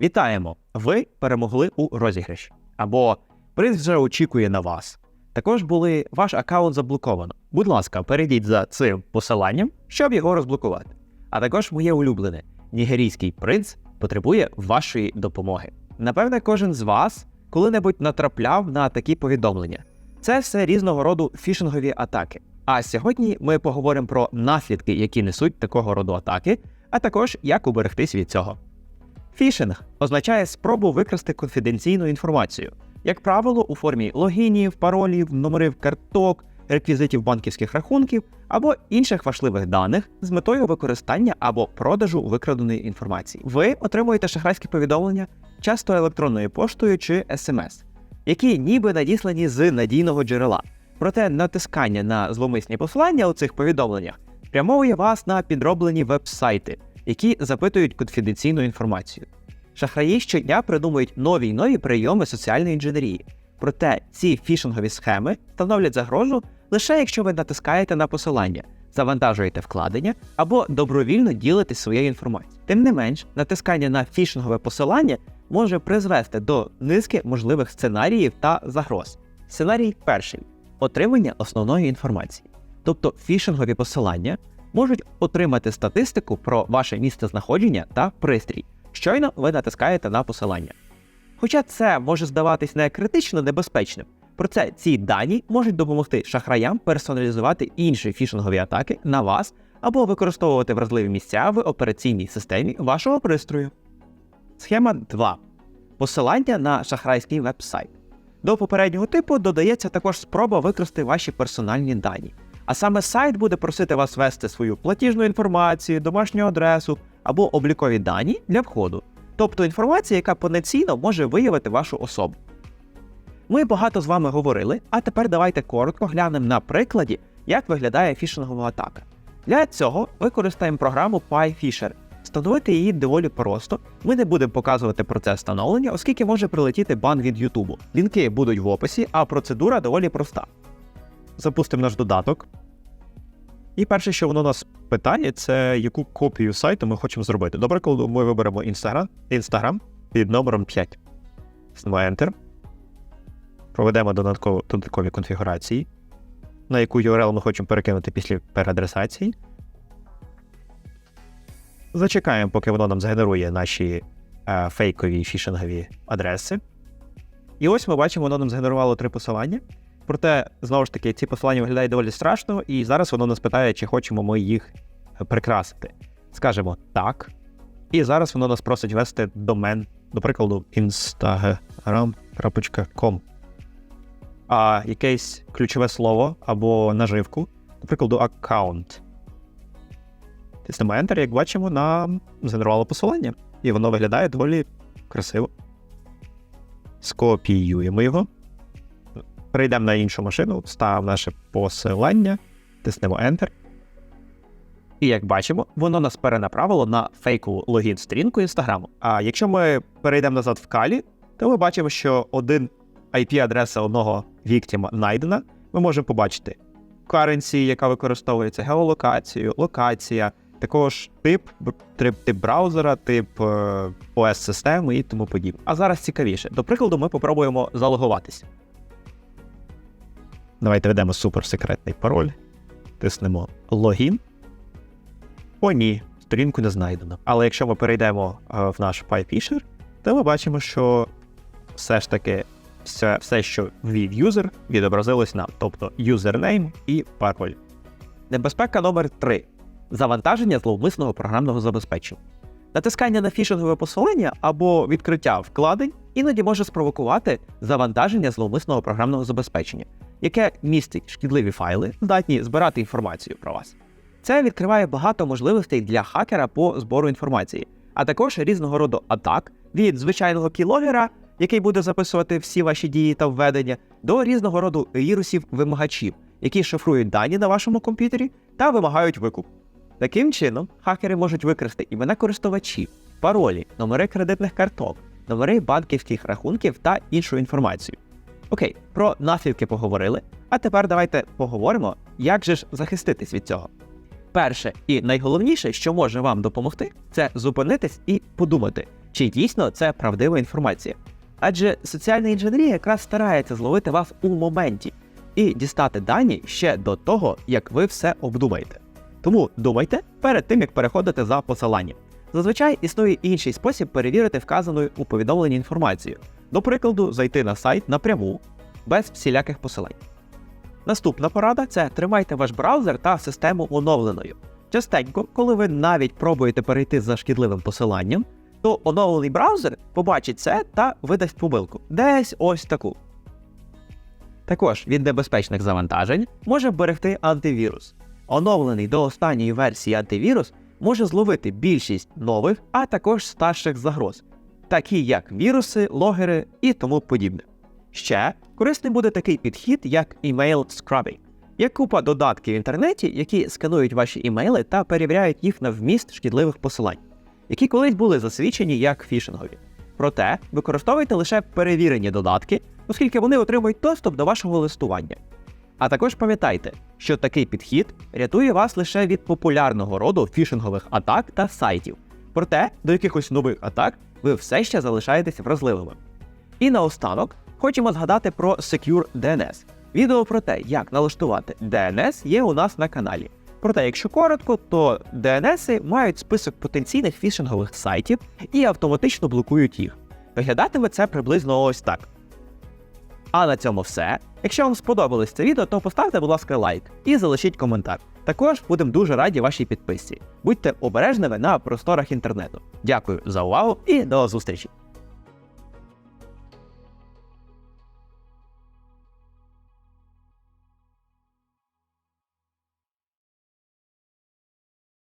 Вітаємо! Ви перемогли у розіграші. Або приз вже очікує на вас. Також були ваш аккаунт заблоковано. Будь ласка, перейдіть за цим посиланням, щоб його розблокувати. А також моє улюблене нігерійський принц потребує вашої допомоги. Напевне, кожен з вас коли-небудь натрапляв на такі повідомлення. Це все різного роду фішингові атаки. А сьогодні ми поговоримо про наслідки, які несуть такого роду атаки, а також як уберегтись від цього. Фішинг означає спробу викрасти конфіденційну інформацію, як правило, у формі логінів, паролів, номерів карток, реквізитів банківських рахунків або інших важливих даних з метою використання або продажу викраденої інформації. Ви отримуєте шахрайські повідомлення часто електронною поштою чи смс, які ніби надіслані з надійного джерела. Проте натискання на зловмисні посилання у цих повідомленнях спрямовує вас на підроблені веб-сайти, які запитують конфіденційну інформацію. Шахраї щодня придумують нові й нові прийоми соціальної інженерії. Проте ці фішингові схеми становлять загрозу лише якщо ви натискаєте на посилання, завантажуєте вкладення або добровільно ділитесь своєю інформацією. Тим не менш, натискання на фішингове посилання може призвести до низки можливих сценаріїв та загроз. Сценарій перший отримання основної інформації. Тобто фішингові посилання можуть отримати статистику про ваше місце знаходження та пристрій. Щойно ви натискаєте на посилання. Хоча це може здаватись не критично небезпечним, проте ці дані можуть допомогти шахраям персоналізувати інші фішингові атаки на вас або використовувати вразливі місця в операційній системі вашого пристрою. Схема 2. Посилання на шахрайський веб-сайт. До попереднього типу додається також спроба використати ваші персональні дані. А саме сайт буде просити вас ввести свою платіжну інформацію, домашню адресу або облікові дані для входу, тобто інформація, яка потенційно може виявити вашу особу. Ми багато з вами говорили, а тепер давайте коротко глянемо на прикладі, як виглядає фішингова атака. Для цього використаємо програму PyFisher. Встановити її доволі просто. Ми не будемо показувати процес встановлення, оскільки може прилетіти бан від Ютубу. Лінки будуть в описі, а процедура доволі проста. Запустимо наш додаток. І перше, що воно нас питає, це яку копію сайту ми хочемо зробити. Добре, коли ми виберемо Instagram, Instagram під номером 5. Ставимо Enter. Проведемо додатково, додаткові конфігурації, на яку URL ми хочемо перекинути після переадресації. Зачекаємо, поки воно нам згенерує наші е, фейкові фішингові адреси. І ось ми бачимо, воно нам згенерувало три посилання. Проте, знову ж таки, ці посилання виглядають доволі страшно, і зараз воно нас питає, чи хочемо ми їх прикрасити. Скажемо так. І зараз воно нас просить ввести домен, до прикладу, instagram.com. А якесь ключове слово або наживку, до прикладу, аккаунт. Тиснемо Enter, як бачимо, нам згенерувало посилання. І воно виглядає доволі красиво. Скопіюємо його. Перейдемо на іншу машину, ставимо наше посилання, тиснемо Enter. І як бачимо, воно нас перенаправило на фейкову логін-сторінку Інстаграму. А якщо ми перейдемо назад в калі, то ми бачимо, що один IP-адреса одного віктіма знайдена. Ми можемо побачити currency, яка використовується, геолокацію, локація, також тип, тип, тип браузера, тип е, OS-системи і тому подібне. А зараз цікавіше. До прикладу, ми попробуємо залогуватися. Давайте введемо суперсекретний пароль, тиснемо логін. О, ні, сторінку не знайдено. Але якщо ми перейдемо е, в наш PyFisher, то ми бачимо, що все ж таки все, все що ввів юзер, відобразилось нам, тобто юзернейм і пароль. Небезпека номер 3 завантаження зловмисного програмного забезпечення. Натискання на фішингове посилання або відкриття вкладень іноді може спровокувати завантаження зловмисного програмного забезпечення, яке містить шкідливі файли, здатні збирати інформацію про вас. Це відкриває багато можливостей для хакера по збору інформації, а також різного роду атак від звичайного кілогера, який буде записувати всі ваші дії та введення, до різного роду вірусів-вимагачів, які шифрують дані на вашому комп'ютері та вимагають викуп. Таким чином, хакери можуть використати імена користувачів, паролі, номери кредитних карток, номери банківських рахунків та іншу інформацію. Окей, про наслідки поговорили. А тепер давайте поговоримо, як же ж захиститись від цього. Перше і найголовніше, що може вам допомогти, це зупинитись і подумати, чи дійсно це правдива інформація. Адже соціальна інженерія якраз старається зловити вас у моменті і дістати дані ще до того, як ви все обдумаєте. Тому думайте перед тим, як переходити за посиланням. Зазвичай існує інший спосіб перевірити вказану у повідомленні інформацію. До прикладу, зайти на сайт напряму, без всіляких посилань. Наступна порада це тримайте ваш браузер та систему оновленою. Частенько, коли ви навіть пробуєте перейти за шкідливим посиланням, то оновлений браузер побачить це та видасть помилку. Десь ось таку. Також від небезпечних завантажень може вберегти антивірус. Оновлений до останньої версії антивірус може зловити більшість нових, а також старших загроз, такі як віруси, логери і тому подібне. Ще корисним буде такий підхід, як email scrubbing. Є купа додатків в інтернеті, які сканують ваші імейли та перевіряють їх на вміст шкідливих посилань, які колись були засвідчені як фішингові. Проте використовуйте лише перевірені додатки, оскільки вони отримують доступ до вашого листування. А також пам'ятайте, що такий підхід рятує вас лише від популярного роду фішингових атак та сайтів. Проте до якихось нових атак ви все ще залишаєтесь вразливими. І наостанок хочемо згадати про Secure DNS. Відео про те, як налаштувати DNS, є у нас на каналі. Проте, якщо коротко, то DNS мають список потенційних фішингових сайтів і автоматично блокують їх. Виглядатиме це приблизно ось так. А на цьому все. Якщо вам сподобалось це відео, то поставте, будь ласка, лайк і залишіть коментар. Також будемо дуже раді вашій підписці. Будьте обережними на просторах інтернету. Дякую за увагу і до зустрічі!